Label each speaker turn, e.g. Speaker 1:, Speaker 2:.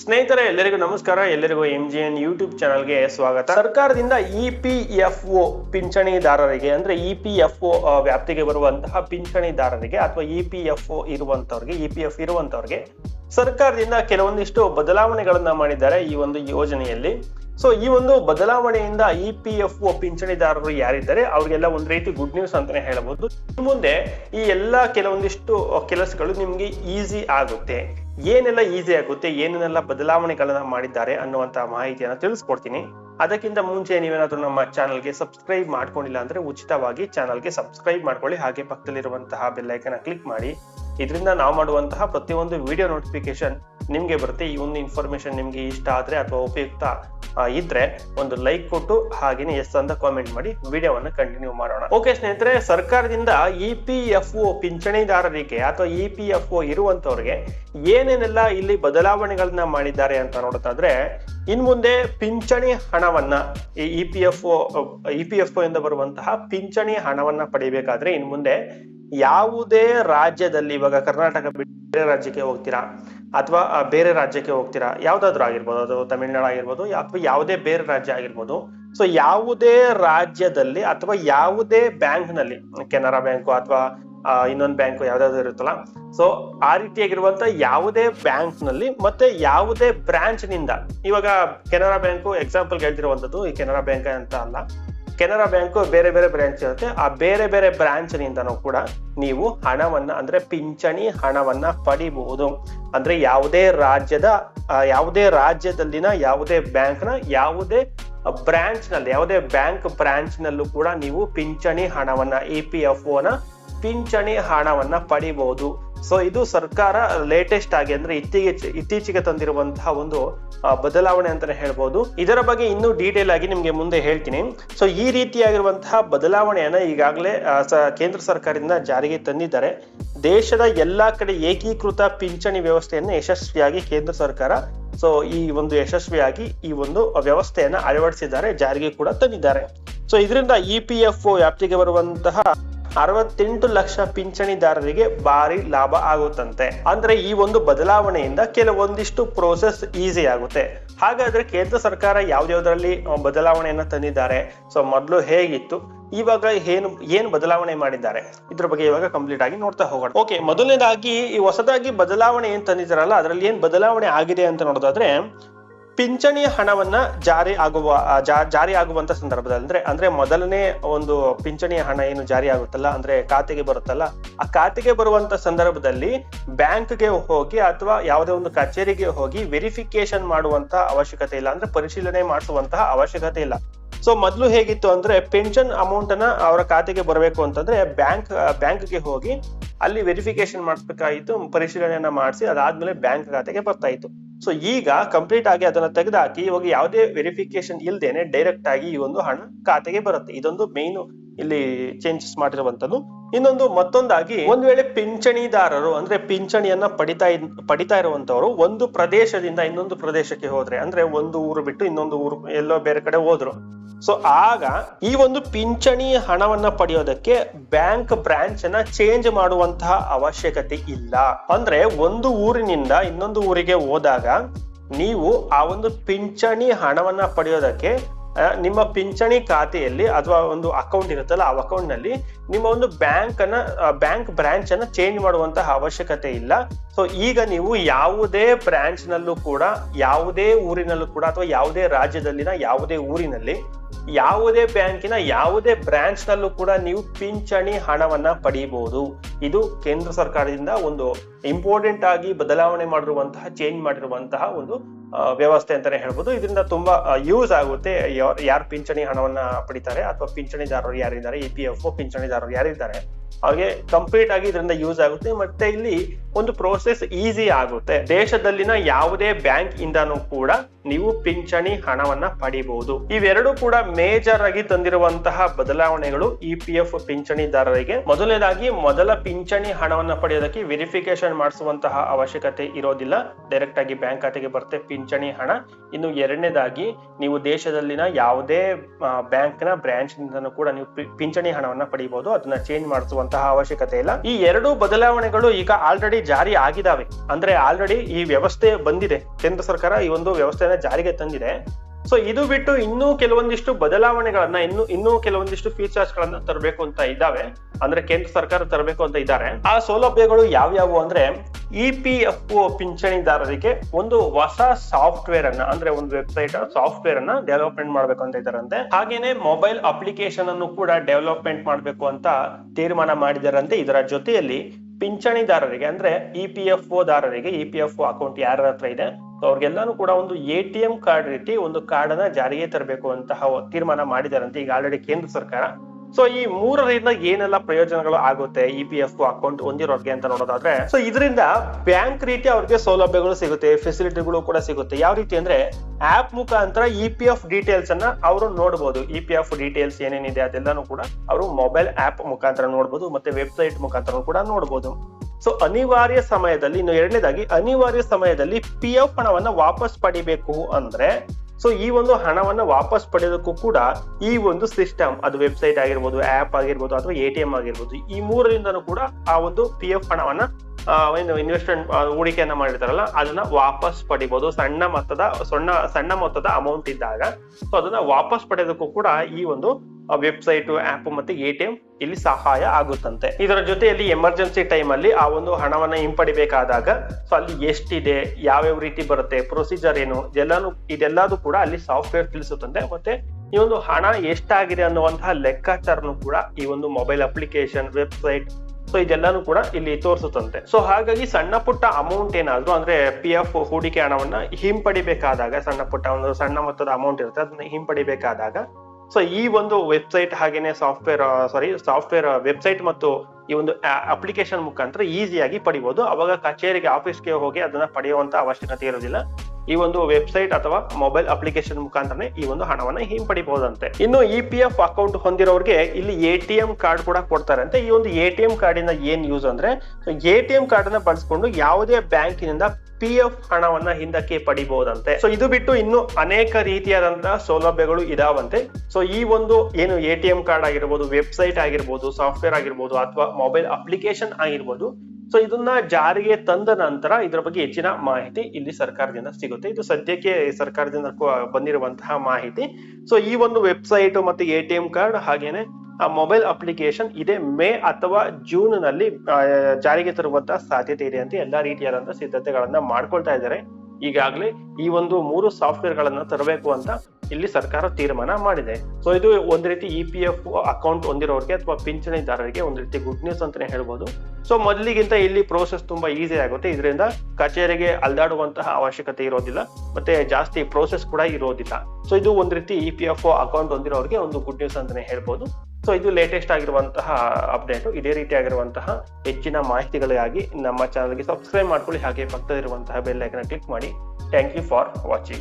Speaker 1: ಸ್ನೇಹಿತರೆ, ಎಲ್ಲರಿಗೂ ನಮಸ್ಕಾರ. ಎಲ್ಲರಿಗೂ ಎಂ ಜಿ ಎನ್ ಯೂಟ್ಯೂಬ್ ಚಾನಲ್ಗೆ ಸ್ವಾಗತ. ಸರ್ಕಾರದಿಂದ ಇ ಪಿ ಎಫ್ ಒ ಪಿಂಚಣಿದಾರರಿಗೆ, ಅಂದ್ರೆ ಇ ಪಿ ಎಫ್ ಒ ವ್ಯಾಪ್ತಿಗೆ ಬರುವಂತಹ ಪಿಂಚಣಿದಾರರಿಗೆ ಅಥವಾ ಇ ಪಿ ಎಫ್ ಒ ಇರುವಂತವ್ರಿಗೆ ಇ ಪಿ ಎಫ್ ಇರುವಂತವ್ರಿಗೆ ಸರ್ಕಾರದಿಂದ ಕೆಲವೊಂದಿಷ್ಟು ಬದಲಾವಣೆಗಳನ್ನ ಮಾಡಿದ್ದಾರೆ ಈ ಒಂದು ಯೋಜನೆಯಲ್ಲಿ. ಸೊ ಈ ಒಂದು ಬದಲಾವಣೆಯಿಂದ ಇ ಪಿ ಎಫ್ ಒ ಪಿಂಚಣಿದಾರರು ಯಾರಿದ್ದಾರೆ, ಅವ್ರಿಗೆಲ್ಲ ಒಂದ್ ರೀತಿ ಗುಡ್ ನ್ಯೂಸ್ ಅಂತಾನೆ ಹೇಳಬಹುದು ಮುಂದೆ ಈ ಎಲ್ಲಾ ಕೆಲವೊಂದಿಷ್ಟು ಕೆಲಸಗಳು ನಿಮ್ಗೆ ಈಸಿ ಆಗುತ್ತೆ. ಏನೆಲ್ಲ ಈಸಿ ಆಗುತ್ತೆ, ಏನೇನೆಲ್ಲ ಬದಲಾವಣೆಗಳನ್ನ ಮಾಡಿದ್ದಾರೆ ಅನ್ನುವಂತ ಮಾಹಿತಿಯನ್ನ ತಿಳಿಸ್ಕೊಡ್ತೀನಿ. ಅದಕ್ಕಿಂತ ಮುಂಚೆ ನೀವೇನಾದ್ರೂ ನಮ್ಮ ಚಾನಲ್ಗೆ ಸಬ್ಸ್ಕ್ರೈಬ್ ಮಾಡ್ಕೊಂಡಿಲ್ಲ ಅಂದ್ರೆ ಉಚಿತವಾಗಿ ಚಾನಲ್ಗೆ ಸಬ್ಸ್ಕ್ರೈಬ್ ಮಾಡ್ಕೊಳ್ಳಿ. ಹಾಗೆ ಪಕ್ಕದಲ್ಲಿರುವಂತಹ ಬೆಲ್ಲೈಕನ್ ಕ್ಲಿಕ್ ಮಾಡಿ. ಇದರಿಂದ ನಾವು ಮಾಡುವಂತಹ ಪ್ರತಿಯೊಂದು ವಿಡಿಯೋ ನೋಟಿಫಿಕೇಶನ್ ನಿಮ್ಗೆ ಬರುತ್ತೆ. ಈ ಒಂದು ಇನ್ಫಾರ್ಮೇಶನ್ ನಿಮ್ಗೆ ಇಷ್ಟ ಆದ್ರೆ ಅಥವಾ ಉಪಯುಕ್ತ ಇದ್ರೆ ಒಂದು ಲೈಕ್ ಕೊಟ್ಟು ಹಾಗೇನೆ ಎಸ್ ಅಂತ ಕಾಮೆಂಟ್ ಮಾಡಿ ವಿಡಿಯೋವನ್ನ ಕಂಟಿನ್ಯೂ ಮಾಡೋಣ. ಓಕೆ ಸ್ನೇಹಿತರೆ, ಸರ್ಕಾರದಿಂದ ಇ ಪಿ ಎಫ್ ಒ ಪಿಂಚಣಿದಾರರಿಗೆ ಅಥವಾ ಇ ಪಿ ಎಫ್ ಒ ಇರುವಂತವ್ರಿಗೆ ಏನೇನೆಲ್ಲ ಇಲ್ಲಿ ಬದಲಾವಣೆಗಳನ್ನ ಮಾಡಿದ್ದಾರೆ ಅಂತ ನೋಡೋದಾದ್ರೆ ಇನ್ ಮುಂದೆ ಪಿಂಚಣಿ ಹಣವನ್ನ E P F O E P F O ಇಂದ ಬರುವಂತಹ ಪಿಂಚಣಿ ಹಣವನ್ನ ಪಡಿಬೇಕಾದ್ರೆ ಇನ್ ಮುಂದೆ ಯಾವುದೇ ರಾಜ್ಯದಲ್ಲಿ ಇವಾಗ ಕರ್ನಾಟಕ ಬಿಟ್ಟು ಬೇರೆ ರಾಜ್ಯಕ್ಕೆ ಹೋಗ್ತೀರಾ? ಅಥವಾ ಬೇರೆ ರಾಜ್ಯಕ್ಕೆ ಹೋಗ್ತೀರಾ? ಯಾವ್ದಾದ್ರು ಆಗಿರ್ಬೋದು, ಅದು ತಮಿಳ್ನಾಡು ಆಗಿರ್ಬೋದು ಅಥವಾ ಯಾವುದೇ ಬೇರೆ ರಾಜ್ಯ ಆಗಿರ್ಬೋದು. ಸೊ ಯಾವುದೇ ರಾಜ್ಯದಲ್ಲಿ ಅಥವಾ ಯಾವುದೇ ಬ್ಯಾಂಕ್ನಲ್ಲಿ ಕೆನರಾ ಬ್ಯಾಂಕು ಅಥವಾ ಇನ್ನೊಂದು ಬ್ಯಾಂಕು ಯಾವ್ದಾದ್ರು ಇರುತ್ತಲ್ಲ. ಸೊ ಆ ರೀತಿಯಾಗಿರುವಂತ ಯಾವುದೇ ಬ್ಯಾಂಕ್ನಲ್ಲಿ ಮತ್ತೆ ಯಾವುದೇ ಬ್ರಾಂಚ್ನಿಂದ ಇವಾಗ ಕೆನರಾ ಬ್ಯಾಂಕು ಎಕ್ಸಾಂಪಲ್ ಹೇಳ್ತಿರುವಂತದ್ದು ಈ ಕೆನರಾ ಬ್ಯಾಂಕ್ ಅಂತ ಅಲ್ಲ. ಕೆನರಾ ಬ್ಯಾಂಕು ಬೇರೆ ಬೇರೆ ಬ್ರಾಂಚ್ ಇರುತ್ತೆ. ಆ ಬೇರೆ ಬೇರೆ ಬ್ರಾಂಚ್ ನಿಂದನೂ ಕೂಡ ನೀವು ಹಣವನ್ನ ಅಂದ್ರೆ ಪಿಂಚಣಿ ಹಣವನ್ನ ಪಡಿಬಹುದು. ಅಂದ್ರೆ ಯಾವುದೇ ರಾಜ್ಯದ ಯಾವುದೇ ರಾಜ್ಯದಲ್ಲಿನ ಯಾವುದೇ ಬ್ಯಾಂಕ್ನ ಯಾವುದೇ ಬ್ರಾಂಚ್ನಲ್ಲಿ, ಯಾವುದೇ ಬ್ಯಾಂಕ್ ಬ್ರಾಂಚ್ನಲ್ಲೂ ಕೂಡ ನೀವು ಪಿಂಚಣಿ ಹಣವನ್ನ ಇ ಪಿ ಎಫ್ನ ಪಿಂಚಣಿ ಹಣವನ್ನ ಪಡಿಬಹುದು. ಸೊ ಇದು ಸರ್ಕಾರ ಲೇಟೆಸ್ಟ್ ಆಗಿ ಅಂದ್ರೆ ಇತ್ತೀಚೆ ಇತ್ತೀಚೆಗೆ ತಂದಿರುವಂತಹ ಒಂದು ಬದಲಾವಣೆ ಅಂತಾನೆ ಹೇಳ್ಬೋದು. ಇದರ ಬಗ್ಗೆ ಇನ್ನೂ ಡೀಟೇಲ್ ಆಗಿ ನಿಮ್ಗೆ ಮುಂದೆ ಹೇಳ್ತೀನಿ. ಸೊ ಈ ರೀತಿಯಾಗಿರುವಂತಹ ಬದಲಾವಣೆಯನ್ನ ಈಗಾಗಲೇ ಕೇಂದ್ರ ಸರ್ಕಾರದಿಂದ ಜಾರಿಗೆ ತಂದಿದ್ದಾರೆ. ದೇಶದ ಎಲ್ಲಾ ಕಡೆ ಏಕೀಕೃತ ಪಿಂಚಣಿ ವ್ಯವಸ್ಥೆಯನ್ನು ಯಶಸ್ವಿಯಾಗಿ ಕೇಂದ್ರ ಸರ್ಕಾರ ಸೊ ಈ ಒಂದು ಯಶಸ್ವಿಯಾಗಿ ಈ ಒಂದು ವ್ಯವಸ್ಥೆಯನ್ನ ಅಳವಡಿಸಿದ್ದಾರೆ, ಜಾರಿಗೆ ಕೂಡ ತಂದಿದ್ದಾರೆ. ಸೊ ಇದರಿಂದ ಇ ಪಿ ಎಫ್ ವ್ಯಾಪ್ತಿಗೆ ಬರುವಂತಹ ಅರವತ್ತೆಂಟು ಲಕ್ಷ ಪಿಂಚಣಿದಾರರಿಗೆ ಭಾರಿ ಲಾಭ ಆಗುತ್ತಂತೆ. ಅಂದ್ರೆ ಈ ಒಂದು ಬದಲಾವಣೆಯಿಂದ ಕೆಲವೊಂದಿಷ್ಟು ಪ್ರೋಸೆಸ್ ಈಸಿ ಆಗುತ್ತೆ. ಹಾಗಾದ್ರೆ ಕೇಂದ್ರ ಸರ್ಕಾರ ಯಾವ್ದ್ಯಾವ್ದ್ರಲ್ಲಿ ಬದಲಾವಣೆಯನ್ನ ತಂದಿದ್ದಾರೆ? ಸೊ ಮೊದಲು ಹೇಗಿತ್ತು? ಇವಾಗ ಏನು, ಏನ್ ಬದಲಾವಣೆ ಮಾಡಿದ್ದಾರೆ? ಇದ್ರ ಬಗ್ಗೆ ಇವಾಗ ಕಂಪ್ಲೀಟ್ ಆಗಿ ನೋಡ್ತಾ ಹೋಗೋಣ. ಓಕೆ ಮೊದಲನೇದಾಗಿ ಈ ಹೊಸದಾಗಿ ಬದಲಾವಣೆ ಏನ್ ತಂದಿದ್ದಾರಲ್ಲ, ಅದರಲ್ಲಿ ಏನ್ ಬದಲಾವಣೆ ಆಗಿದೆ ಅಂತ ನೋಡೋದಾದ್ರೆ ಪಿಂಚಣಿ ಹಣವನ್ನ ಜಾರಿ ಆಗುವ ಜಾರಿ ಆಗುವಂತ ಸಂದರ್ಭದಲ್ಲಿ ಅಂದ್ರೆ ಅಂದ್ರೆ ಮೊದಲನೇ ಒಂದು ಪಿಂಚಣಿ ಹಣ ಏನು ಜಾರಿ ಆಗುತ್ತಲ್ಲ, ಅಂದ್ರೆ ಖಾತೆಗೆ ಬರುತ್ತಲ್ಲ, ಆ ಖಾತೆಗೆ ಬರುವಂತ ಸಂದರ್ಭದಲ್ಲಿ ಬ್ಯಾಂಕ್ಗೆ ಹೋಗಿ ಅಥವಾ ಯಾವುದೇ ಒಂದು ಕಚೇರಿಗೆ ಹೋಗಿ ವೆರಿಫಿಕೇಶನ್ ಮಾಡುವಂತ ಅವಶ್ಯಕತೆ ಇಲ್ಲ, ಅಂದ್ರೆ ಪರಿಶೀಲನೆ ಮಾಡಿಸುವಂತಹ ಅವಶ್ಯಕತೆ ಇಲ್ಲ. ಸೊ ಮೊದಲು ಹೇಗಿತ್ತು ಅಂದ್ರೆ ಪೆನ್ಷನ್ ಅಮೌಂಟ್ ಅನ್ನ ಅವರ ಖಾತೆಗೆ ಬರಬೇಕು ಅಂತಂದ್ರೆ ಬ್ಯಾಂಕ್ ಬ್ಯಾಂಕ್ಗೆ ಹೋಗಿ ಅಲ್ಲಿ ವೆರಿಫಿಕೇಶನ್ ಮಾಡಿಸ್ಬೇಕಾಗಿತ್ತು ಪರಿಶೀಲನೆಯನ್ನ ಮಾಡಿಸಿ ಅದಾದ್ಮೇಲೆ ಬ್ಯಾಂಕ್ ಖಾತೆಗೆ ಬರ್ತಾ ಇತ್ತು. ಸೊ ಈಗ ಕಂಪ್ಲೀಟ್ ಆಗಿ ಅದನ್ನ ತೆಗೆದಾಕಿ ಇವಾಗ ಯಾವುದೇ ವೆರಿಫಿಕೇಶನ್ ಇಲ್ದೇನೆ ಡೈರೆಕ್ಟ್ ಆಗಿ ಈ ಒಂದು ಹಣ ಖಾತೆಗೆ ಬರುತ್ತೆ. ಇದೊಂದು ಮೇನ್ ಇಲ್ಲಿ ಚೇಂಜಸ್ ಮಾಡಿರುವಂತದ್ದು ಇನ್ನೊಂದು ಮತ್ತೊಂದಾಗಿ ಒಂದ್ ವೇಳೆ ಪಿಂಚಣಿದಾರರು ಅಂದ್ರೆ ಪಿಂಚಣಿಯನ್ನ ಪಡಿತಾ ಪಡಿತಾ ಇರುವಂತವರು ಒಂದು ಪ್ರದೇಶದಿಂದ ಇನ್ನೊಂದು ಪ್ರದೇಶಕ್ಕೆ ಹೋದ್ರೆ, ಅಂದ್ರೆ ಒಂದು ಊರು ಬಿಟ್ಟು ಇನ್ನೊಂದು ಊರು ಎಲ್ಲೋ ಬೇರೆ ಕಡೆ ಹೋದ್ರು ಸೊ ಆಗ ಈ ಒಂದು ಪಿಂಚಣಿ ಹಣವನ್ನ ಪಡೆಯೋದಕ್ಕೆ ಬ್ಯಾಂಕ್ ಬ್ರಾಂಚ್ ಅನ್ನ ಚೇಂಜ್ ಮಾಡುವಂತಹ ಅವಶ್ಯಕತೆ ಇಲ್ಲ. ಅಂದ್ರೆ ಒಂದು ಊರಿನಿಂದ ಇನ್ನೊಂದು ಊರಿಗೆ ಹೋದಾಗ ನೀವು ಆ ಒಂದು ಪಿಂಚಣಿ ಹಣವನ್ನ ಪಡೆಯೋದಕ್ಕೆ ನಿಮ್ಮ ಪಿಂಚಣಿ ಖಾತೆಯಲ್ಲಿ ಅಥವಾ ಒಂದು ಅಕೌಂಟ್ ಇರುತ್ತಲ್ಲ ಆ ಅಕೌಂಟ್ನಲ್ಲಿ ನಿಮ್ಮ ಒಂದು ಬ್ಯಾಂಕ್ ಅನ್ನ ಬ್ಯಾಂಕ್ ಬ್ರಾಂಚ್ ಅನ್ನ ಚೇಂಜ್ ಮಾಡುವಂತಹ ಅವಶ್ಯಕತೆ ಇಲ್ಲ. ಸೊ ಈಗ ನೀವು ಯಾವುದೇ ಬ್ರಾಂಚ್ ನಲ್ಲೂ ಕೂಡ, ಯಾವುದೇ ಊರಿನಲ್ಲೂ ಕೂಡ ಅಥವಾ ಯಾವುದೇ ರಾಜ್ಯದಲ್ಲಿನ ಯಾವುದೇ ಊರಿನಲ್ಲಿ ಯಾವುದೇ ಬ್ಯಾಂಕಿನ ಯಾವುದೇ ಬ್ರಾಂಚ್ ನಲ್ಲೂ ಕೂಡ ನೀವು ಪಿಂಚಣಿ ಹಣವನ್ನ ಪಡೆಯಬಹುದು ಇದು ಕೇಂದ್ರ ಸರ್ಕಾರದಿಂದ ಒಂದು ಇಂಪಾರ್ಟೆಂಟ್ ಆಗಿ ಬದಲಾವಣೆ ಮಾಡಿರುವಂತಹ, ಚೇಂಜ್ ಮಾಡಿರುವಂತಹ ಒಂದು ವ್ಯವಸ್ಥೆ ಅಂತಾನೆ ಹೇಳ್ಬೋದು. ಇದರಿಂದ ತುಂಬಾ ಯೂಸ್ ಆಗುತ್ತೆ. ಯಾರು ಪಿಂಚಣಿ ಹಣವನ್ನ ಪಡಿತಾರೆ ಅಥವಾ ಪಿಂಚಣಿದಾರರು ಯಾರಿದ್ದಾರೆ ಇ ಪಿ ಎಫ್ ಪಿಂಚಣಿದಾರರು ಯಾರಿದ್ದಾರೆ. ಅವ್ರಿಗೆ ಕಂಪ್ಲೀಟ್ ಆಗಿ ಇದರಿಂದ ಯೂಸ್ ಆಗುತ್ತೆ. ಮತ್ತೆ ಇಲ್ಲಿ ಒಂದು ಪ್ರೋಸೆಸ್ ಈಸಿ ಆಗುತ್ತೆ. ದೇಶದಲ್ಲಿನ ಯಾವುದೇ ಬ್ಯಾಂಕ್ ಇಂದನೂ ಕೂಡ ನೀವು ಪಿಂಚಣಿ ಹಣವನ್ನ ಪಡಿಬಹುದು. ಇವೆರಡು ಕೂಡ ಮೇಜರ್ ಆಗಿ ತಂದಿರುವಂತಹ ಬದಲಾವಣೆಗಳು ಇ ಪಿ ಎಫ್ ಪಿಂಚಣಿದಾರರಿಗೆ. ಮೊದಲನೇದಾಗಿ ಮೊದಲ ಪಿಂಚಣಿ ಹಣವನ್ನ ಪಡೆಯೋದಕ್ಕೆ ವೆರಿಫಿಕೇಶನ್ ಮಾಡಿಸುವಂತಹ ಅವಶ್ಯಕತೆ ಇರೋದಿಲ್ಲ. ಡೈರೆಕ್ಟ್ ಆಗಿ ಬ್ಯಾಂಕ್ ಖಾತೆಗೆ ಬರುತ್ತೆ ಪಿಂಚಣಿ ಹಣ. ಇನ್ನು ಎರಡನೇದಾಗಿ ನೀವು ದೇಶದಲ್ಲಿನ ಯಾವುದೇ ಬ್ಯಾಂಕ್ನ ಬ್ರಾಂಚ್ ನಿಂದನೂ ಕೂಡ ನೀವು ಪಿಂಚಣಿ ಹಣವನ್ನ ಪಡಿಬಹುದು. ಅದನ್ನ ಚೇಂಜ್ ಮಾಡಿಸುವ ತರಿಸುವಂತಹ ಅವಶ್ಯಕತೆ ಇಲ್ಲ. ಈ ಎರಡು ಬದಲಾವಣೆಗಳು ಈಗ ಆಲ್ರೆಡಿ ಜಾರಿ ಆಗಿದಾವೆ. ಅಂದ್ರೆ ಆಲ್ರೆಡಿ ಈ ವ್ಯವಸ್ಥೆ ಬಂದಿದೆ. ಕೇಂದ್ರ ಸರ್ಕಾರ ಈ ಒಂದು ವ್ಯವಸ್ಥೆನ ಜಾರಿಗೆ ತಂದಿದೆ. ಸೊ ಇದು ಬಿಟ್ಟು ಇನ್ನೂ ಕೆಲವೊಂದಿಷ್ಟು ಬದಲಾವಣೆಗಳನ್ನ, ಇನ್ನು, ಇನ್ನೂ ಕೆಲವೊಂದಿಷ್ಟು ಫೀಚರ್ಸ್ ಗಳನ್ನ ತರಬೇಕು ಅಂತ ಇದ್ದಾವೆ. ಅಂದ್ರೆ ಕೇಂದ್ರ ಸರ್ಕಾರ ತರಬೇಕು ಅಂತ ಇದ್ದಾರೆ. ಆ ಸೌಲಭ್ಯಗಳು ಯಾವ್ಯಾವು ಅಂದ್ರೆ ಇ ಪಿ ಎಫ್ ಒ ಪಿಂಚಣಿದಾರರಿಗೆ ಒಂದು ಹೊಸ ಸಾಫ್ಟ್ವೇರ್ ಅನ್ನ ಅಂದ್ರೆ ಒಂದು ವೆಬ್ಸೈಟ್ ಸಾಫ್ಟ್ವೇರ್ ಅನ್ನ ಡೆವಲಪ್ಮೆಂಟ್ ಮಾಡ್ಬೇಕು ಅಂತ ಇದಾರಂತೆ ಹಾಗೇನೆ ಮೊಬೈಲ್ ಅಪ್ಲಿಕೇಶನ್ ಅನ್ನು ಕೂಡ ಡೆವಲಪ್ಮೆಂಟ್ ಮಾಡಬೇಕು ಅಂತ ತೀರ್ಮಾನ ಮಾಡಿದಾರಂತೆ. ಇದರ ಜೊತೆಯಲ್ಲಿ ಪಿಂಚಣಿದಾರರಿಗೆ, ಅಂದ್ರೆ ಇ ಪಿ ಎಫ್ ಒ ದಾರರಿಗೆ, E P F O account ಯಾರ ಹತ್ರ ಇದೆ? ಅವ್ರಿಗೆಲ್ಲಾನು ಕೂಡ ಒಂದು ಎ ಟಿ ಎಂ ಕಾರ್ಡ್ ರೀತಿ ಒಂದು ಕಾರ್ಡ್ ಅನ್ನ ಜಾರಿಗೆ ತರಬೇಕು ಅಂತ ತೀರ್ಮಾನ ಮಾಡಿದಾರಂತೆ ಈಗ ಆಲ್ರೆಡಿ ಕೇಂದ್ರ ಸರ್ಕಾರ. ಸೊ ಈ ಮೂರರಿಂದ ಏನೆಲ್ಲ ಪ್ರಯೋಜನಗಳು ಆಗುತ್ತೆ ಇ ಪಿ ಎಫ್ ಅಕೌಂಟ್ ಹೊಂದಿರೋರ್ಗೆ ಅಂತ ನೋಡೋದಾದ್ರೆ ಸೊ ಇದರಿಂದ ಬ್ಯಾಂಕ್ ರೀತಿ ಅವ್ರಿಗೆ ಸೌಲಭ್ಯಗಳು ಸಿಗುತ್ತೆ ಫೆಸಿಲಿಟಿಗಳು ಕೂಡ ಸಿಗುತ್ತೆ. ಯಾವ ರೀತಿ ಅಂದ್ರೆ ಆಪ್ ಮುಖಾಂತರ ಇ ಪಿ ಎಫ್ ಡೀಟೇಲ್ಸ್ ಅನ್ನ ಅವರು ನೋಡಬಹುದು ಇ ಪಿ ಎಫ್ ಡೀಟೇಲ್ಸ್ ಏನೇನಿದೆ ಅದೆಲ್ಲಾನು ಕೂಡ ಅವರು ಮೊಬೈಲ್ ಆಪ್ ಮುಖಾಂತರ ನೋಡಬಹುದು ಮತ್ತೆ ವೆಬ್ಸೈಟ್ ಮುಖಾಂತರ ಕೂಡ ನೋಡಬಹುದು ಸೊ ಅನಿವಾರ್ಯ ಸಮಯದಲ್ಲಿ, ಇನ್ನು ಎರಡನೇದಾಗಿ, ಅನಿವಾರ್ಯ ಸಮಯದಲ್ಲಿ ಪಿ ಎಫ್ ಹಣವನ್ನ ವಾಪಸ್ ಪಡಿಬೇಕು ಅಂದ್ರೆ ಸೊ ಈ ಒಂದು ಹಣವನ್ನ ವಾಪಸ್ ಪಡೆಯೋದಕ್ಕೂ ಕೂಡ ಈ ಒಂದು ಸಿಸ್ಟಮ್, ಅದು ವೆಬ್ಸೈಟ್ ಆಗಿರ್ಬೋದು ಆಪ್ ಆಗಿರ್ಬೋದು, ಅಥವಾ ಎ ಟಿ ಎಂ ಆಗಿರ್ಬೋದು, ಈ ಮೂರರಿಂದನೂ ಕೂಡ ಆ ಒಂದು ಪಿ ಎಫ್ ಹಣವನ್ನ ಏನು ಇನ್ವೆಸ್ಟ್ಮೆಂಟ್ ಹೂಡಿಕೆಯನ್ನ ಮಾಡಿರ್ತಾರಲ್ಲ, ಅದನ್ನ ವಾಪಸ್ ಪಡಿಬಹುದು ಸಣ್ಣ ಮೊತ್ತದ, ಸಣ್ಣ ಸಣ್ಣ ಮೊತ್ತದ ಅಮೌಂಟ್ ಇದ್ದಾಗ ಸೊ ಅದನ್ನ ವಾಪಸ್ ಪಡೆಯೋದಕ್ಕೂ ಕೂಡ ಈ ಒಂದು ವೆಬ್ಸೈಟ್ ಆಪ್ ಮತ್ತೆ ಎ ಟಿ ಎಂ ಇಲ್ಲಿ ಸಹಾಯ ಆಗುತ್ತಂತೆ. ಇದರ ಜೊತೆಯಲ್ಲಿ ಎಮರ್ಜೆನ್ಸಿ ಟೈಮ್ ಅಲ್ಲಿ ಆ ಒಂದು ಹಣವನ್ನ ಹಿಂಪಡಿಬೇಕಾದಾಗ ಸೊ ಅಲ್ಲಿ ಎಷ್ಟಿದೆ, ಯಾವ್ಯಾವ ರೀತಿ ಬರುತ್ತೆ, ಪ್ರೊಸೀಜರ್ ಏನು ಎಲ್ಲಾನು ಇದೆಲ್ಲದೂ ಕೂಡ ಅಲ್ಲಿ ಸಾಫ್ಟ್ವೇರ್ ತಿಳಿಸುತ್ತಂತೆ. ಮತ್ತೆ ಈ ಒಂದು ಹಣ ಎಷ್ಟಾಗಿದೆ ಅನ್ನುವಂತಹ ಲೆಕ್ಕಾಚಾರನು ಕೂಡ ಈ ಒಂದು ಮೊಬೈಲ್ ಅಪ್ಲಿಕೇಶನ್ ವೆಬ್ಸೈಟ್, ಸೊ ಇದೆಲ್ಲಾನು ಕೂಡ ಇಲ್ಲಿ ತೋರಿಸುತ್ತಂತೆ. ಸೊ ಹಾಗಾಗಿ ಸಣ್ಣ ಪುಟ್ಟ ಅಮೌಂಟ್ ಏನಾದ್ರು ಅಂದ್ರೆ ಪಿ ಎಫ್ ಹೂಡಿಕೆ ಹಣವನ್ನ ಹಿಂಪಡಿಬೇಕಾದಾಗ, ಸಣ್ಣ ಪುಟ್ಟ ಒಂದು ಸಣ್ಣ ಮೊತ್ತದ ಅಮೌಂಟ್ ಇರುತ್ತೆ, ಅದನ್ನ ಹಿಂಪಡಿಬೇಕಾದಾಗ ಸೊ ಈ ಒಂದು ವೆಬ್ಸೈಟ್ ಹಾಗೇನೆ ಸಾಫ್ಟ್ವೇರ್ ಸಾರಿ ಸಾಫ್ಟ್ವೇರ್ ವೆಬ್ಸೈಟ್ ಮತ್ತು ಈ ಒಂದು ಅಪ್ಲಿಕೇಶನ್ ಮುಖಾಂತರ ಈಸಿಯಾಗಿ ಪಡಿಬಹುದು ಅವಾಗ ಕಚೇರಿಗೆ ಆಫೀಸ್ಗೆ ಹೋಗಿ ಅದನ್ನ ಪಡೆಯುವಂತ ಅವಶ್ಯಕತೆ ಇರೋದಿಲ್ಲ ಈ ಒಂದು ವೆಬ್ಸೈಟ್ ಅಥವಾ ಮೊಬೈಲ್ ಅಪ್ಲಿಕೇಶನ್ ಮುಖಾಂತರನೇ ಈ ಒಂದು ಹಣವನ್ನ ಹಿಂಪಡಿಬಹುದಂತೆ ಇನ್ನು ಇ ಪಿ ಎಫ್ ಅಕೌಂಟ್ ಹೊಂದಿರೋರಿಗೆ ಇಲ್ಲಿ ಎ ಟಿ ಎಂ ಕಾರ್ಡ್ ಕೂಡ ಕೊಡ್ತಾರೆ ಅಂತ ಈ ಒಂದು ಎ ಟಿ ಎಂ ಕಾರ್ಡಿನ ಏನ್ ಯೂಸ್ ಅಂದ್ರೆ ಎ ಟಿ ಎಂ ಕಾರ್ಡ್ ಅನ್ನ ಬಳಸ್ಕೊಂಡು ಯಾವುದೇ ಬ್ಯಾಂಕಿನಿಂದ ಪಿ ಎಫ್ ಹಣವನ್ನ ಹಿಂದಕ್ಕೆ ಪಡಿಬಹುದಂತೆ. ಸೊ ಇದು ಬಿಟ್ಟು ಇನ್ನು ಅನೇಕ ರೀತಿಯಾದಂತಹ ಸೌಲಭ್ಯಗಳು ಇದಾವಂತೆ. ಸೊ ಈ ಒಂದು ಏನು ಎ ಟಿ ಎಂ ಕಾರ್ಡ್ ಆಗಿರ್ಬೋದು ವೆಬ್ಸೈಟ್ ಆಗಿರ್ಬೋದು ಸಾಫ್ಟ್ವೇರ್ ಆಗಿರ್ಬೋದು, ಅಥವಾ ಮೊಬೈಲ್ ಅಪ್ಲಿಕೇಶನ್ ಆಗಿರ್ಬೋದು ಸೊ ಇದನ್ನ ಜಾರಿಗೆ ತಂದ ನಂತರ ಇದರ ಬಗ್ಗೆ ಹೆಚ್ಚಿನ ಮಾಹಿತಿ ಇಲ್ಲಿ ಸರ್ಕಾರದಿಂದ ಸಿಗುತ್ತೆ. ಇದು ಸದ್ಯಕ್ಕೆ ಸರ್ಕಾರದಿಂದ ಬಂದಿರುವಂತಹ ಮಾಹಿತಿ. ಸೊ ಈ ಒಂದು ವೆಬ್ಸೈಟ್ ಮತ್ತೆ ಎ ಟಿ ಕಾರ್ಡ್ ಹಾಗೇನೆ, ಆ ಮೊಬೈಲ್ ಅಪ್ಲಿಕೇಶನ್ ಇದೆ ಮೇ ಅಥವಾ ಜೂನ್ನಲ್ಲಿ ಜಾರಿಗೆ ತರುವಂತಹ ಸಾಧ್ಯತೆ ಇದೆ ಅಂತ ಎಲ್ಲಾ ರೀತಿಯಾದಂತಹ ಸಿದ್ಧತೆಗಳನ್ನ ಮಾಡ್ಕೊಳ್ತಾ ಇದ್ದಾರೆ. ಈಗಾಗಲೇ ಈ ಒಂದು ಮೂರು ಸಾಫ್ಟ್ವೇರ್ ಗಳನ್ನ ತರಬೇಕು ಅಂತ ಇಲ್ಲಿ ಸರ್ಕಾರ ತೀರ್ಮಾನ ಮಾಡಿದೆ. ಸೊ ಇದು ಒಂದ್ ರೀತಿ ಇ ಪಿ ಎಫ್ ಅಕೌಂಟ್ ಹೊಂದಿರೋರಿಗೆ ಅಥವಾ ಪಿಂಚಣಿದಾರರಿಗೆ ಒಂದ್ ರೀತಿ ಗುಡ್ ನ್ಯೂಸ್ ಅಂತಾನೆ ಹೇಳ್ಬೋದು. ಸೊ ಮೊದಲಿಗಿಂತ ಇಲ್ಲಿ ಪ್ರೋಸೆಸ್ ತುಂಬಾ ಈಸಿ ಆಗುತ್ತೆ. ಇದರಿಂದ ಕಚೇರಿಗೆ ಅಲ್ದಾಡುವಂತಹ ಅವಶ್ಯಕತೆ ಇರೋದಿಲ್ಲ. ಮತ್ತೆ ಜಾಸ್ತಿ ಪ್ರೋಸೆಸ್ ಕೂಡ ಇರೋದಿಲ್ಲ. ಸೊ ಇದು ಒಂದ್ ರೀತಿ ಇ ಪಿ ಎಫ್ ಅಕೌಂಟ್ ಹೊಂದಿರೋರಿಗೆ ಒಂದು ಗುಡ್ ನ್ಯೂಸ್ ಅಂತಾನೆ ಹೇಳ್ಬೋದು. ಸೊ ಇದು ಲೇಟೆಸ್ಟ್ ಆಗಿರುವಂತಹ ಅಪ್ಡೇಟ್ ಇದೇ ರೀತಿ ಆಗಿರುವಂತಹ ಹೆಚ್ಚಿನ ಮಾಹಿತಿಗಳಿಗಾಗಿ ನಮ್ಮ ಚಾನಲ್ಗೆ ಸಬ್ಸ್ಕ್ರೈಬ್ ಮಾಡ್ಕೊಳ್ಳಿ. ಹಾಗೆ ಪಕ್ಕದಲ್ಲಿರುವಂತಹ ಬೆಲ್ ಐಕನ್ ಕ್ಲಿಕ್ ಮಾಡಿ. Thank you for watching